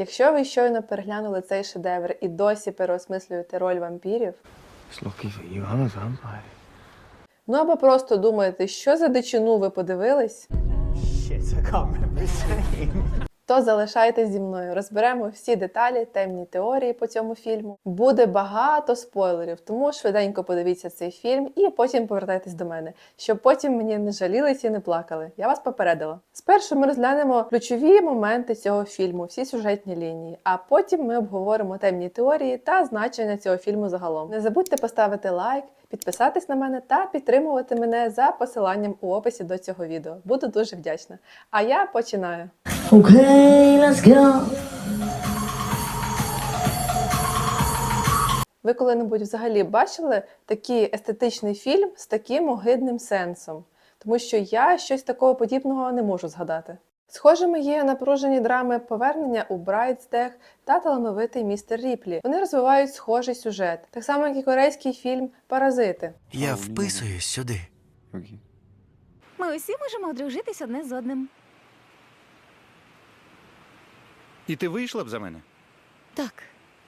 Якщо ви щойно переглянули цей шедевр і досі переосмислюєте роль вампірів, ну або просто думаєте, що за дичину ви подивились, То залишайтесь зі мною. Розберемо всі деталі, темні теорії по цьому фільму. Буде багато спойлерів, тому швиденько подивіться цей фільм і потім повертайтесь до мене, щоб потім мені не жалілись і не плакали. Я вас попередила. Спершу ми розглянемо ключові моменти цього фільму, всі сюжетні лінії, а потім ми обговоримо темні теорії та значення цього фільму загалом. Не забудьте поставити лайк, підписатись на мене та підтримувати мене за посиланням у описі до цього відео. Буду дуже вдячна. А я починаю. Okay, let's go. Ви коли-небудь взагалі бачили такий естетичний фільм з таким огидним сенсом? Тому що я щось такого подібного не можу згадати. Схожими є напружені драми повернення у Брайтсдех та талановитий містер Ріплі. Вони розвивають схожий сюжет, так само як і корейський фільм Паразити. Я вписуюсь сюди. Ми усі можемо одружитись одне з одним. І ти вийшла б за мене? Так.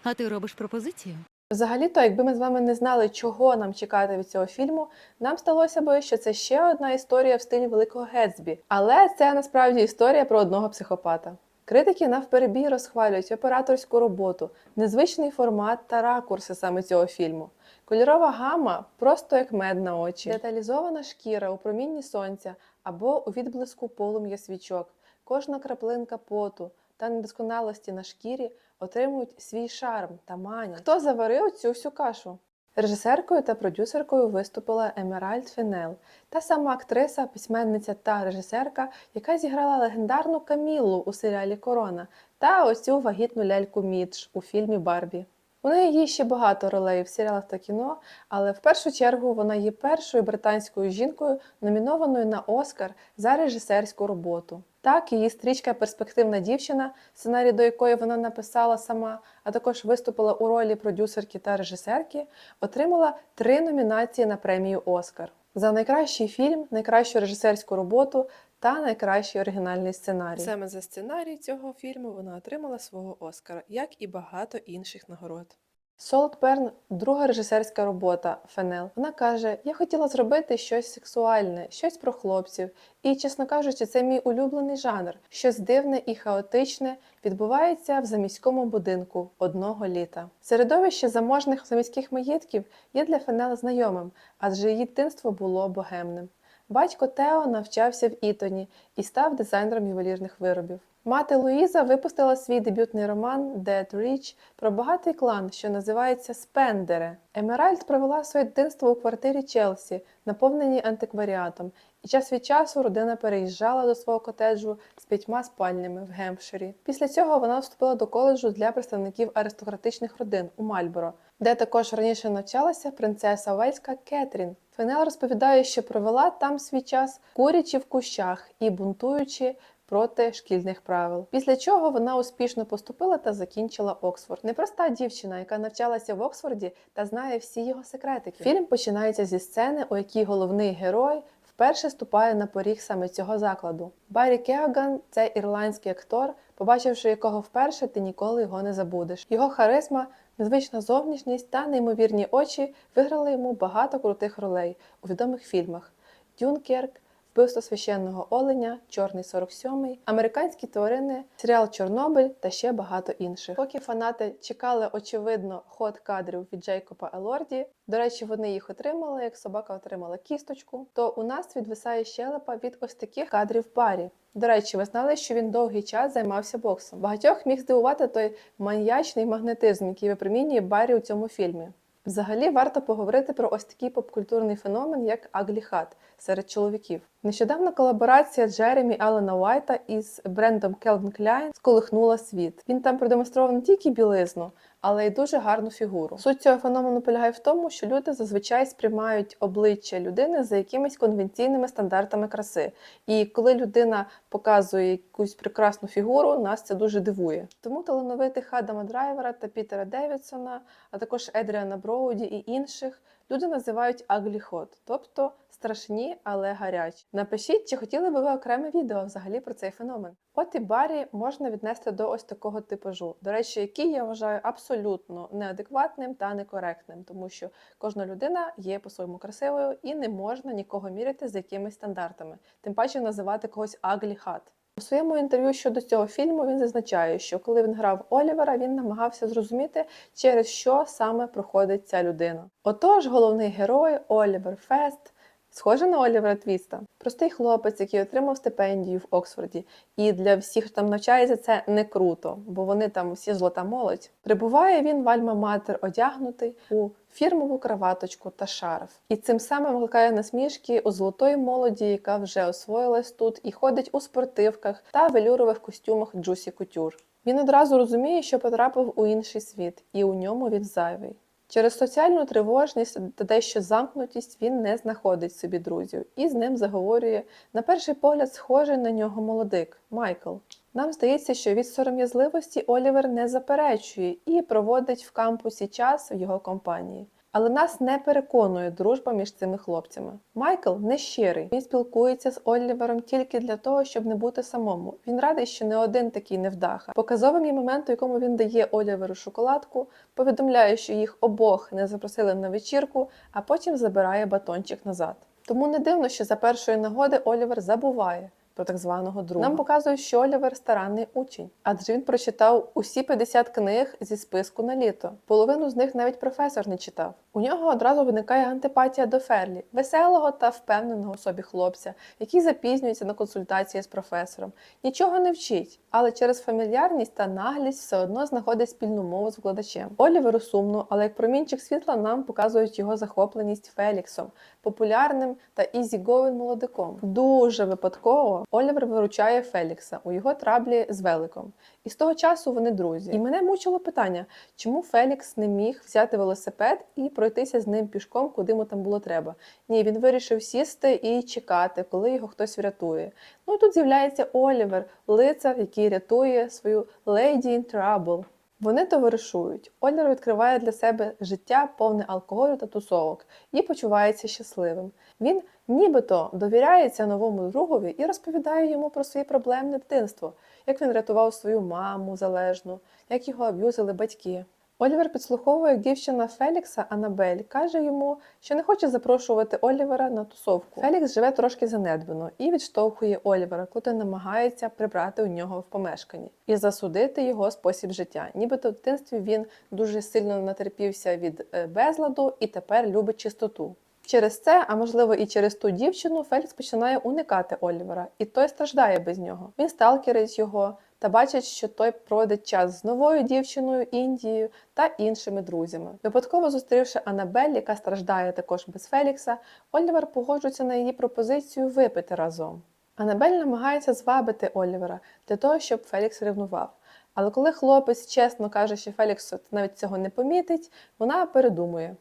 А ти робиш пропозицію? Взагалі-то, якби ми з вами не знали, чого нам чекати від цього фільму, нам сталося би, що це ще одна історія в стилі Великого Гетсбі. Але це насправді історія про одного психопата. Критики навперебій розхвалюють операторську роботу, незвичний формат та ракурси саме цього фільму. Кольорова гама просто як мед на очі. Деталізована шкіра у промінні сонця або у відблиску полум'я свічок. Кожна краплинка поту та недосконалості на шкірі отримують свій шарм та манять. Хто заварив цю всю кашу? Режисеркою та продюсеркою виступила Емеральд Фенел, та сама актриса, письменниця та режисерка, яка зіграла легендарну Каміллу у серіалі Корона та оцю вагітну ляльку Мідж у фільмі Барбі. У неї є ще багато ролей в серіалах та кіно, але в першу чергу вона є першою британською жінкою, номінованою на Оскар за режисерську роботу. Так, її стрічка Перспективна дівчина, сценарій до якої вона написала сама, а також виступила у ролі продюсерки та режисерки, отримала три номінації на премію Оскар за найкращий фільм, найкращу режисерську роботу та найкращий оригінальний сценарій. Саме за сценарій цього фільму вона отримала свого Оскара, як і багато інших нагород. Солт Перн друга режисерська робота Фенел. Вона каже: Я хотіла зробити щось сексуальне, щось про хлопців. І, чесно кажучи, це мій улюблений жанр. Щось дивне і хаотичне відбувається в заміському будинку одного літа. Середовище заможних заміських маєтків є для Фенел знайомим, адже її дитинство було богемним. Батько Тео навчався в Ітоні і став дизайнером ювелірних виробів. Мати Луїза випустила свій дебютний роман Dead Rich про багатий клан, що називається Спендере. Емеральд провела своє дитинство у квартирі Челсі, наповненій антикваріатом, і час від часу родина переїжджала до свого котеджу з п'ятьма спальнями в Гемпширі. Після цього вона вступила до коледжу для представників аристократичних родин у Мальборо, де також раніше навчалася принцеса Уельська Кетрін. Фенел розповідає, що провела там свій час курячи в кущах і бунтуючи проти шкільних правил. Після чого вона успішно поступила та закінчила Оксфорд. Непроста дівчина, яка навчалася в Оксфорді та знає всі його секретики. Фільм починається зі сцени, у якій головний герой вперше ступає на поріг саме цього закладу. Баррі Кеоган це ірландський актор, побачивши якого вперше, ти ніколи його не забудеш. Його харизма, незвична зовнішність та неймовірні очі виграли йому багато крутих ролей у відомих фільмах: Дюнкерк. Вбивство священного оленя, Чорний 47-й, американські тварини, серіал Чорнобиль та ще багато інших. Поки фанати чекали, очевидно, ход кадрів від Джейкоба Елорді. До речі, вони їх отримали, як собака отримала кісточку. То у нас відвисає щелепа від ось таких кадрів парі. До речі, ви знали, що він довгий час займався боксом. Багатьох міг здивувати той маньячний магнетизм, який випромінює Баррі у цьому фільмі. Взагалі варто поговорити про ось такий попкультурний феномен, як агліхат серед чоловіків. Нещодавна колаборація Джеремі Алена Уайта із брендом Calvin Klein сколихнула світ. Він там продемонстрував не тільки білизну, але й дуже гарну фігуру. Суть цього феномену полягає в тому, що люди зазвичай сприймають обличчя людини за якимись конвенційними стандартами краси. І коли людина показує якусь прекрасну фігуру, нас це дуже дивує. Тому талановитих Адама Драйвера та Пітера Девідсона, а також Едріана Броуді і інших люди називають hot, тобто страшні, але гарячі. Напишіть, чи хотіли би ви окреме відео взагалі про цей феномен. От і Баррі можна віднести до ось такого типажу. До речі, який я вважаю абсолютно неадекватним та некоректним, тому що кожна людина є по-своєму красивою і не можна нікого міряти з якимись стандартами, тим паче називати когось hot. У своєму інтерв'ю щодо цього фільму він зазначає, що коли він грав Олівера, він намагався зрозуміти, через що саме проходить ця людина. Отож, головний герой Олівер Фест. Схоже на Олівера Твіста, простий хлопець, який отримав стипендію в Оксфорді, і для всіх, хто там навчається, це не круто, бо вони там всі золота молодь. Прибуває він в Альма-Матер одягнутий у фірмову краваточку та шарф, і цим самим викликає насмішки у золотої молоді, яка вже освоїлась тут і ходить у спортивках та велюрових костюмах Джусі Кутюр. Він одразу розуміє, що потрапив у інший світ, і у ньому він зайвий. Через соціальну тривожність та дещо замкнутість він не знаходить собі друзів і з ним заговорює на перший погляд схожий на нього молодик Майкл. Нам здається, що від сором'язливості Олівер не заперечує і проводить в кампусі час в його компанії. Але нас не переконує дружба між цими хлопцями. Майкл не щирий. Він спілкується з Олівером тільки для того, щоб не бути самому. Він радий, що не один такий невдаха. Показовим є момент, у якому він дає Оліверу шоколадку, повідомляє, що їх обох не запросили на вечірку, а потім забирає батончик назад. Тому не дивно, що за першої нагоди Олівер забуває про так званого друга. Нам показують, що Олівер старанний учень, адже він прочитав усі 50 книг зі списку на літо. Половину з них навіть професор не читав. У нього одразу виникає антипатія до Ферлі, веселого та впевненого собі хлопця, який запізнюється на консультації з професором. Нічого не вчить, але через фамільярність та наглість все одно знаходить спільну мову з викладачем. Оліверу сумно, але як промінчик світла нам показують його захопленість Феліксом, популярним та ізіговим молодиком. Дуже випадково Олівер виручає Фелікса у його траблі з Великом. І з того часу вони друзі. І мене мучило питання, чому Фелікс не міг взяти велосипед і пройтися з ним пішком, куди йому там було треба. Ні, він вирішив сісти і чекати, коли його хтось врятує. Ну і тут з'являється Олівер, лицар, який рятує свою Lady in Trouble. Вони товаришують. Олівер відкриває для себе життя повне алкоголю та тусовок і почувається щасливим. Він нібито довіряється новому другові і розповідає йому про свої проблемне дитинство, як він рятував свою маму залежну, як його аб'юзили батьки. Олівер підслуховує, дівчина Фелікса Анабель каже йому, що не хоче запрошувати Олівера на тусовку. Фелікс живе трошки занедбано і відштовхує Олівера, коли намагається прибрати у нього в помешканні і засудити його спосіб життя. Нібито в дитинстві він дуже сильно натерпівся від е, безладу і тепер любить чистоту. Через це, а можливо і через ту дівчину, Фелікс починає уникати Олівера, і той страждає без нього. Він сталкерить його та бачить, що той проводить час з новою дівчиною Індією та іншими друзями. Випадково зустрівши Анабель, яка страждає також без Фелікса, Олівер погоджується на її пропозицію випити разом. Анабель намагається звабити Олівера для того, щоб Фелікс ревнував. Але коли хлопець чесно каже, що Фелікс навіть цього не помітить, вона передумує.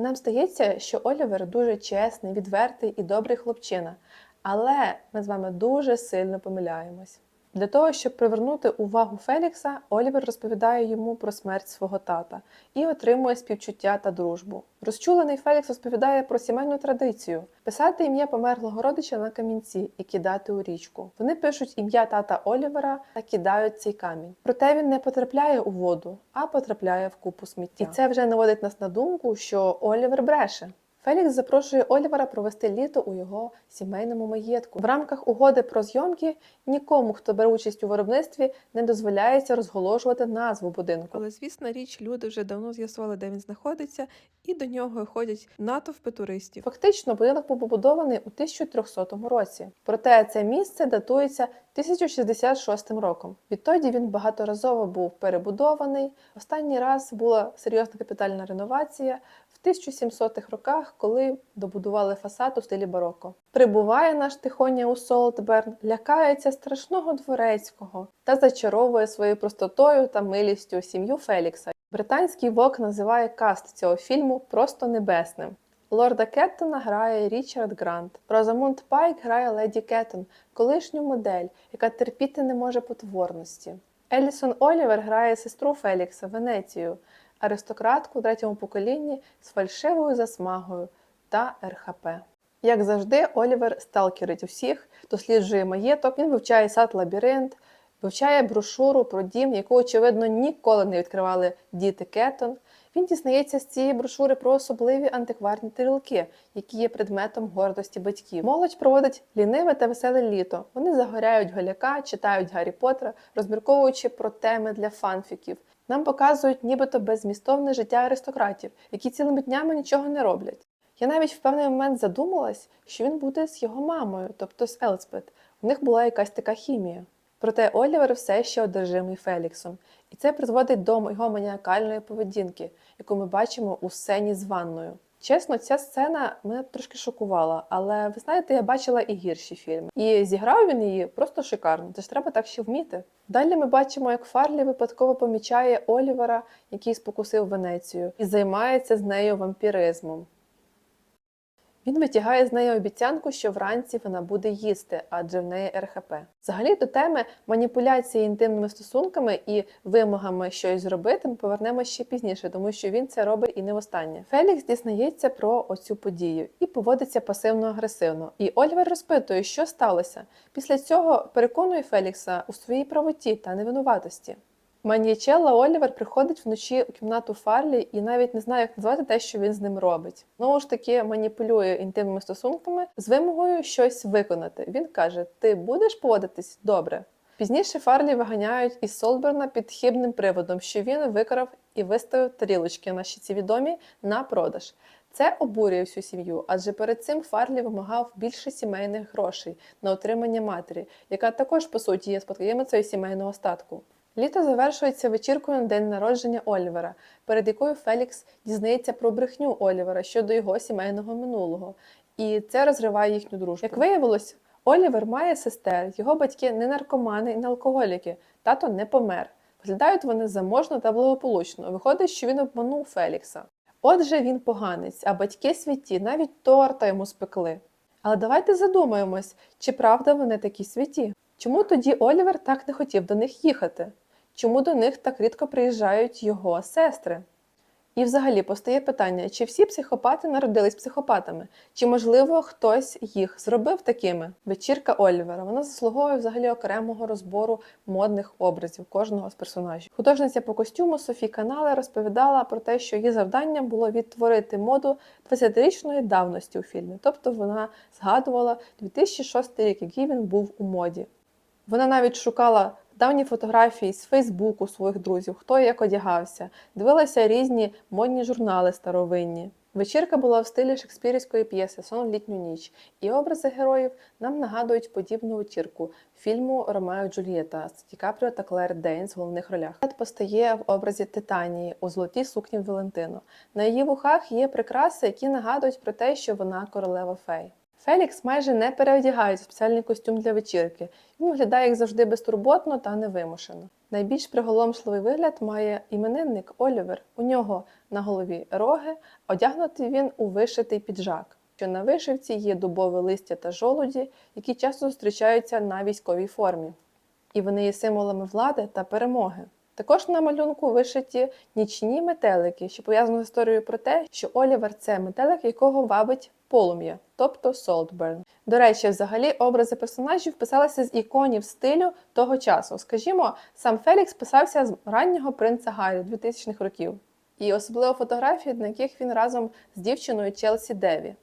Нам здається, що Олівер дуже чесний, відвертий і добрий хлопчина, але ми з вами дуже сильно помиляємось. Для того, щоб привернути увагу Фелікса, Олівер розповідає йому про смерть свого тата і отримує співчуття та дружбу. Розчулений Фелікс розповідає про сімейну традицію писати ім'я померлого родича на камінці і кидати у річку. Вони пишуть ім'я тата Олівера та кидають цей камінь. Проте він не потрапляє у воду, а потрапляє в купу сміття. І це вже наводить нас на думку, що Олівер бреше. Фелікс запрошує Олівера провести літо у його сімейному маєтку. В рамках угоди про зйомки нікому, хто бере участь у виробництві, не дозволяється розголошувати назву будинку. Але звісна річ, люди вже давно з'ясували, де він знаходиться, і до нього ходять натовпи туристів. Фактично, будинок був побудований у 1300 році. Проте це місце датується 1066 роком. Відтоді він багаторазово був перебудований. Останній раз була серйозна капітальна реновація в 1700-х роках, коли добудували фасад у стилі бароко. Прибуває наш тихоня у Солтберн, лякається страшного дворецького та зачаровує своєю простотою та милістю сім'ю Фелікса. Британський вок називає каст цього фільму просто небесним. Лорда Кеттона грає Річард Грант. Розамунд Пайк грає Леді Кеттон, колишню модель, яка терпіти не може потворності. Елісон Олівер грає сестру Фелікса Венецію, аристократку у третьому поколінні з фальшивою засмагою та РХП. Як завжди, Олівер сталкерить усіх, досліджує маєток, він вивчає сад лабіринт, вивчає брошуру про дім, яку, очевидно, ніколи не відкривали діти Кетон. Він дізнається з цієї брошури про особливі антикварні тарілки, які є предметом гордості батьків. Молодь проводить ліниве та веселе літо. Вони загоряють голяка, читають Гаррі Поттера, розмірковуючи про теми для фанфіків. Нам показують нібито беззмістовне життя аристократів, які цілими днями нічого не роблять. Я навіть в певний момент задумалась, що він буде з його мамою, тобто з Елспет. У них була якась така хімія. Проте Олівер все ще одержимий Феліксом, і це призводить до його маніакальної поведінки, яку ми бачимо у сцені з ванною. Чесно, ця сцена мене трошки шокувала, але ви знаєте, я бачила і гірші фільми. І зіграв він її просто шикарно. Це ж треба так ще вміти. Далі ми бачимо, як Фарлі випадково помічає Олівера, який спокусив Венецію, і займається з нею вампіризмом. Він витягає з неї обіцянку, що вранці вона буде їсти, адже в неї РХП. Взагалі до теми маніпуляції інтимними стосунками і вимогами щось зробити ми повернемо ще пізніше, тому що він це робить і не востаннє. Фелікс дізнається про оцю подію і поводиться пасивно-агресивно. І Ольвер розпитує, що сталося. Після цього переконує Фелікса у своїй правоті та невинуватості. Маньячелла Олівер приходить вночі у кімнату Фарлі і навіть не знає, як назвати те, що він з ним робить. Знову ж таки, маніпулює інтимними стосунками з вимогою щось виконати. Він каже: Ти будеш поводитись добре. Пізніше Фарлі виганяють із Солберна під хибним приводом, що він викрав і виставив тарілочки наші ці відомі на продаж. Це обурює всю сім'ю, адже перед цим Фарлі вимагав більше сімейних грошей на отримання матері, яка також по суті є спадкоємицею сімейного статку. Літо завершується вечіркою на день народження Олівера, перед якою Фелікс дізнається про брехню Олівера щодо його сімейного минулого, і це розриває їхню дружбу. Як виявилось, Олівер має сестер, його батьки не наркомани і не алкоголіки, тато не помер. Виглядають вони заможно та благополучно. Виходить, що він обманув Фелікса. Отже, він поганець, а батьки святі навіть торта йому спекли. Але давайте задумаємось, чи правда вони такі святі? Чому тоді Олівер так не хотів до них їхати? Чому до них так рідко приїжджають його сестри? І взагалі постає питання, чи всі психопати народились психопатами, чи можливо хтось їх зробив такими? Вечірка Олівера вона заслуговує взагалі окремого розбору модних образів кожного з персонажів. Художниця по костюму Софі Канале розповідала про те, що її завданням було відтворити моду 20-річної давності у фільмі, тобто вона згадувала 2006 рік, який він був у моді. Вона навіть шукала давні фотографії з Фейсбуку своїх друзів, хто як одягався, дивилася різні модні журнали старовинні. Вечірка була в стилі шекспірівської п'єси Сон літню ніч, і образи героїв нам нагадують подібну вечірку фільму Ромео і Джульєта з Ді Капріо та Клер Дейнс в головних ролях. Кет постає в образі Титанії у золотій сукні Валентину. На її вухах є прикраси, які нагадують про те, що вона королева фей. Фелікс майже не переодягається в спеціальний костюм для вечірки. Він виглядає як завжди безтурботно та невимушено. Найбільш приголомшливий вигляд має іменинник Олівер. У нього на голові роги, одягнутий він у вишитий піджак. Що на вишивці є дубове листя та жолуді, які часто зустрічаються на військовій формі. І вони є символами влади та перемоги. Також на малюнку вишиті нічні метелики, що пов'язано з історією про те, що Олівер це метелик, якого вабить полум'я, тобто Saltburn. До речі, взагалі образи персонажів писалися з іконів стилю того часу. Скажімо, сам Фелікс писався з раннього принца Гаррі 2000-х років, і особливо фотографії, на яких він разом з дівчиною Челсі Деві.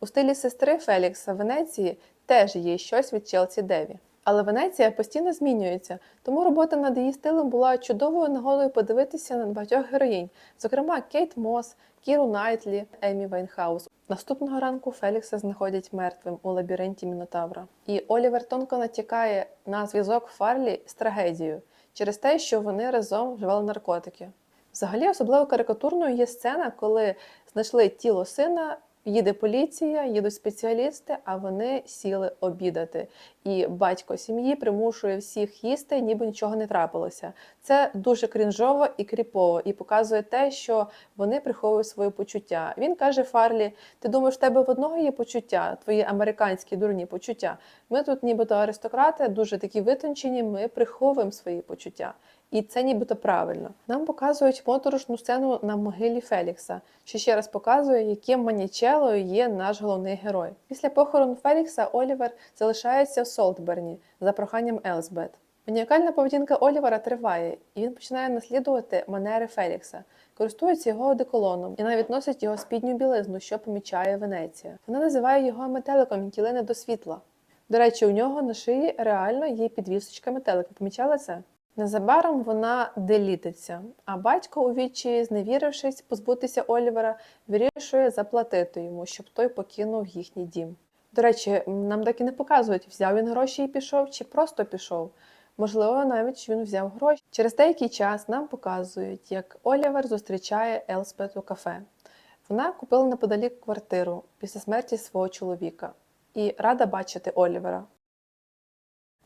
У стилі сестри Фелікса Венеції теж є щось від Челсі Деві. Але Венеція постійно змінюється, тому робота над її стилем була чудовою нагодою подивитися на багатьох героїнь, зокрема Кейт Мос, Кіру Найтлі, Емі Вайнхаус. Наступного ранку Фелікса знаходять мертвим у лабіринті Мінотавра. І Олівер тонко натякає на зв'язок Фарлі з трагедією через те, що вони разом вживали наркотики. Взагалі, особливо карикатурною є сцена, коли знайшли тіло сина. Їде поліція, їдуть спеціалісти, а вони сіли обідати. І батько сім'ї примушує всіх їсти, ніби нічого не трапилося. Це дуже крінжово і кріпово, і показує те, що вони приховують свої почуття. Він каже Фарлі: Ти думаєш, в тебе в одного є почуття, твої американські дурні почуття. Ми тут, нібито аристократи, дуже такі витончені, ми приховуємо свої почуття. І це нібито правильно. Нам показують моторошну сцену на могилі Фелікса, що ще раз показує, яким манічелою є наш головний герой. Після похорону Фелікса Олівер залишається в Солтберні за проханням Елсбет. Маніакальна поведінка Олівера триває, і він починає наслідувати манери Фелікса, користується його одеколоном і навіть носить його спідню білизну, що помічає Венеція. Вона називає його метеликом, який лине до світла. До речі, у нього на шиї реально є підвісочка метелика. Помічали це? Незабаром вона делітиться, а батько у відчаї, зневірившись позбутися Олівера, вирішує заплатити йому, щоб той покинув їхній дім. До речі, нам так і не показують, взяв він гроші і пішов, чи просто пішов. Можливо, навіть він взяв гроші. Через деякий час нам показують, як Олівер зустрічає Елспет у кафе. Вона купила неподалік квартиру після смерті свого чоловіка і рада бачити Олівера.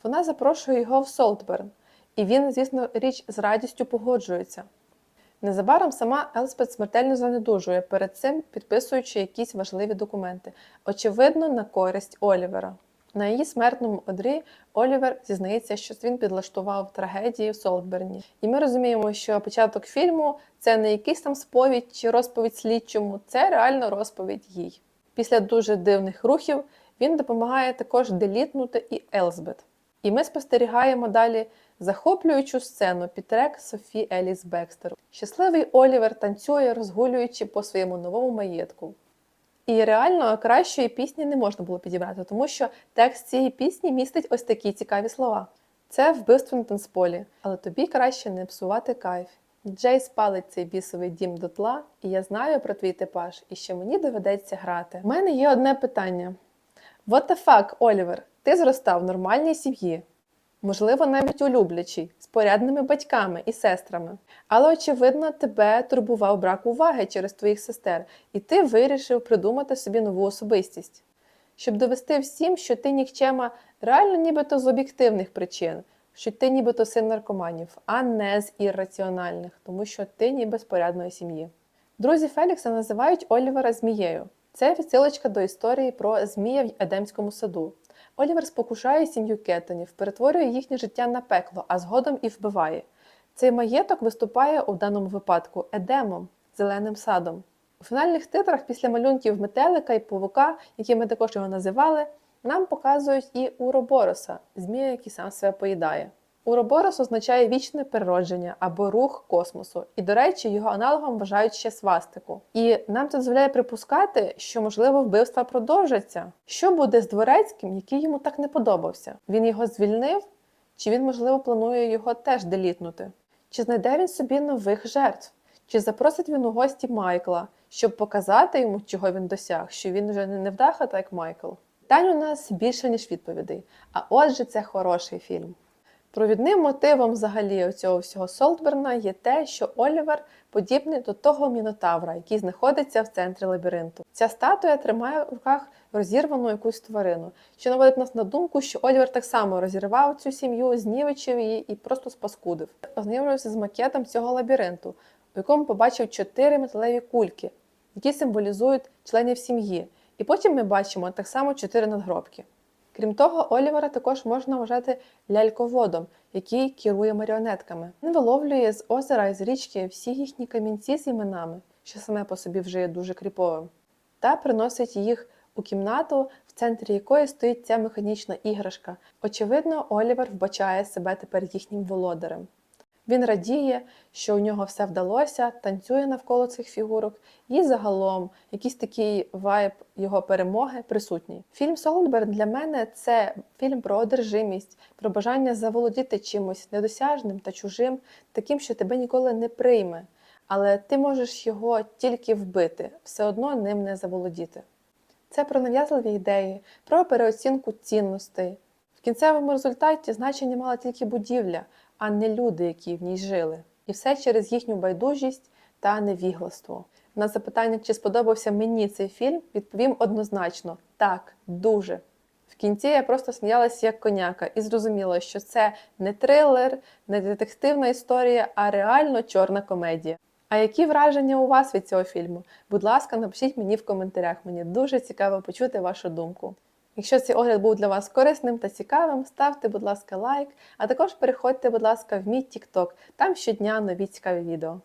Вона запрошує його в Солтберн, і він, звісно, річ з радістю погоджується. Незабаром сама Елспет смертельно занедужує, перед цим підписуючи якісь важливі документи, очевидно, на користь Олівера. На її смертному одрі Олівер зізнається, що він підлаштував трагедії в Солтберні. І ми розуміємо, що початок фільму це не якийсь там сповідь чи розповідь слідчому, це реально розповідь їй. Після дуже дивних рухів він допомагає також делітнути і Елзбет. І ми спостерігаємо далі захоплюючу сцену під трек Софі Еліс Бекстер. Щасливий Олівер танцює, розгулюючи по своєму новому маєтку. І реально кращої пісні не можна було підібрати, тому що текст цієї пісні містить ось такі цікаві слова. Це вбивство на танцполі, але тобі краще не псувати кайф. Джей спалить цей бісовий дім дотла, і я знаю про твій типаж, і що мені доведеться грати. У мене є одне питання: What the fuck, Олівер? Ти зростав в нормальній сім'ї, можливо, навіть у люблячій, з порядними батьками і сестрами. Але, очевидно, тебе турбував брак уваги через твоїх сестер, і ти вирішив придумати собі нову особистість. Щоб довести всім, що ти нікчема реально нібито з об'єктивних причин, що ти нібито син наркоманів, а не з ірраціональних, тому що ти ніби з порядної сім'ї. Друзі Фелікса називають Олівера змією. Це відсилочка до історії про змія в Едемському саду. Олівер спокушає сім'ю Кетонів, перетворює їхнє життя на пекло, а згодом і вбиває. Цей маєток виступає у даному випадку Едемом, зеленим садом. У фінальних титрах після малюнків метелика і павука, які ми також його називали, нам показують і Уробороса, змія, який сам себе поїдає. Уроборос означає вічне переродження або рух космосу, і, до речі, його аналогом вважають ще свастику. І нам це дозволяє припускати, що, можливо, вбивства продовжаться. Що буде з дворецьким, який йому так не подобався? Він його звільнив, чи він, можливо, планує його теж делітнути? Чи знайде він собі нових жертв? Чи запросить він у гості Майкла, щоб показати йому, чого він досяг, що він вже не невдаха, так як Майкл? Питань у нас більше, ніж відповідей. А отже, це хороший фільм. Провідним мотивом взагалі цього всього Солтберна є те, що Олівер подібний до того мінотавра, який знаходиться в центрі лабіринту. Ця статуя тримає в руках розірвану якусь тварину, що наводить нас на думку, що Олівер так само розірвав цю сім'ю, знівечив її і просто спаскудив. Ознайомився з макетом цього лабіринту, у якому побачив чотири металеві кульки, які символізують членів сім'ї. І потім ми бачимо так само чотири надгробки. Крім того, Олівера також можна вважати ляльководом, який керує маріонетками. Він виловлює з озера і з річки всі їхні камінці з іменами, що саме по собі вже є дуже кріповим, та приносить їх у кімнату, в центрі якої стоїть ця механічна іграшка. Очевидно, Олівер вбачає себе тепер їхнім володарем. Він радіє, що у нього все вдалося, танцює навколо цих фігурок, і загалом якийсь такий вайб його перемоги присутній. Фільм Солдберн для мене це фільм про одержимість, про бажання заволодіти чимось недосяжним та чужим, таким, що тебе ніколи не прийме. Але ти можеш його тільки вбити, все одно ним не заволодіти. Це про нав'язливі ідеї, про переоцінку цінностей. В кінцевому результаті значення мала тільки будівля, а не люди, які в ній жили. І все через їхню байдужість та невігластво. На запитання, чи сподобався мені цей фільм, відповім однозначно: так, дуже. В кінці я просто сміялася як коняка і зрозуміла, що це не трилер, не детективна історія, а реально чорна комедія. А які враження у вас від цього фільму? Будь ласка, напишіть мені в коментарях. Мені дуже цікаво почути вашу думку. Якщо цей огляд був для вас корисним та цікавим, ставте, будь ласка, лайк, а також переходьте, будь ласка, в мій TikTok. Там щодня нові цікаві відео.